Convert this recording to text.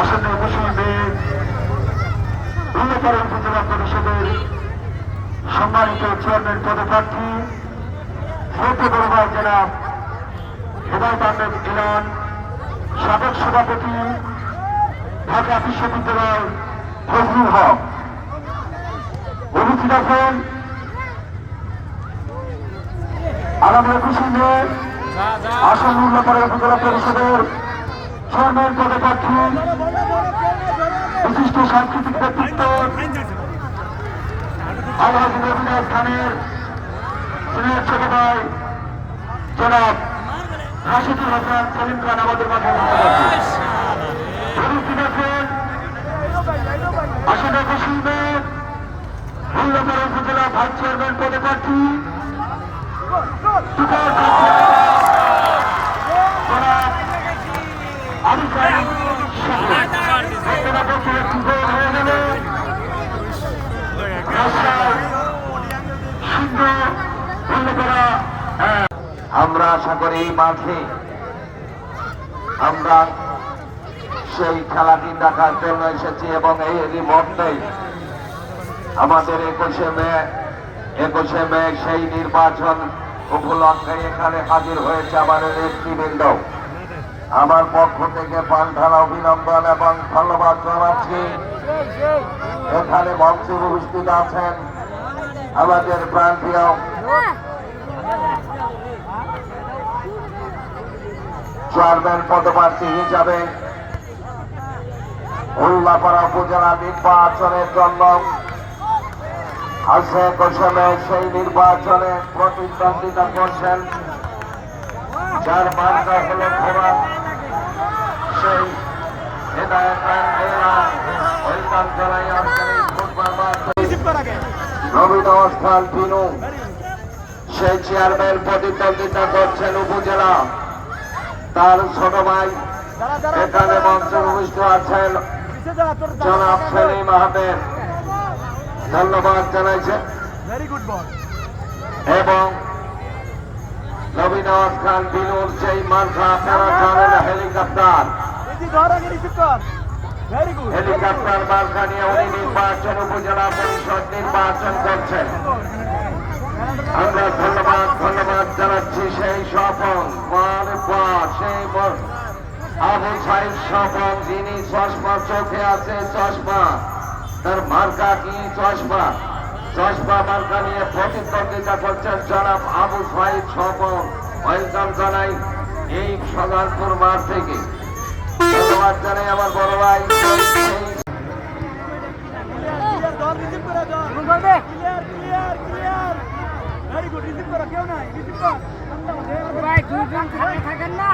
আসন্ন উন্নতর উপজেলা পরিষদের সম্মানিত চেয়ারম্যান পদপ্রার্থী সৌদ্য জেলা হেদায়ত আহমেদ ইলান সাবেক সভাপতি, ঢাকা বিশ্ববিদ্যালয় ফজলুল হক। উপস্থিত আছেন আগামী একুশে মে আসন উন্নতর উপজেলা পরিষদের চেয়ারম্যান পদপ্রার্থী সাংস্কৃতিক ব্যক্তিত্ব আলহাজি রবিদাস খানের সিনিয়র ছোট ভাই জনাব রাশিদুল হাসান সেলিম খান আমাদের মাঝে উপস্থিত আছেন আসলে একুশে উন্নতর উপজেলা ভাইস চেয়ারম্যান পদপ্রার্থী তুষার আমরা আশা করি এই মাঠে আমরা সেই খেলাটি দেখার জন্য এসেছি এবং এই মধ্যে আমাদের একুশে মে একুশে মে সেই নির্বাচন উপলক্ষে এখানে হাজির হয়েছে আমাদের নেতৃবৃন্দ। আমার পক্ষ থেকে পান্থানা অভিনন্দন এবং ধন্যবাদ জানাচ্ছি। এখানে মঞ্চে উপস্থিত আছেন আমাদের প্রান্তীয় চেয়ারম্যান পদপ্রার্থী হিসাবে। উল্লাপাড়া উপজেলা নির্বাচনের জন্য আছে কোশমে সেই নির্বাচনে প্রতিদ্বন্দ্বিতা করছেন। যার মার্কা হল সেই সেই চেয়ারম্যান প্রতিদ্বন্দ্বিতা করছেন উপজেলা। তার ছোট ভাই এখানে মঞ্চে ভূমিষ্ঠ আছেন জনাব সেলিম আহমেদ। ধন্যবাদ জানাইছেন এবং নবীন খান বিনুর সেই মার্কা আপনারা জানেন হেলিকপ্টার। হেলিকপ্টার মার্কা নিয়ে উনি নির্বাচন উপজেলা পরিষদ নির্বাচন করছেন। আমরা ধন্যবাদ ধন্যবাদ জানাচ্ছি সেই পর চশমা চোখে নিয়ে প্রতিদ্বন্দ্বিতা করছেন জনাব আবু স্বপন ওয়েলকাম জানাই এই সদানপুর মাঠ থেকে। ধন্যবাদ জানাই আমার রিসিভ করো কেউ নাই রিসিভ কর। ভাই দুজন থাকেন না।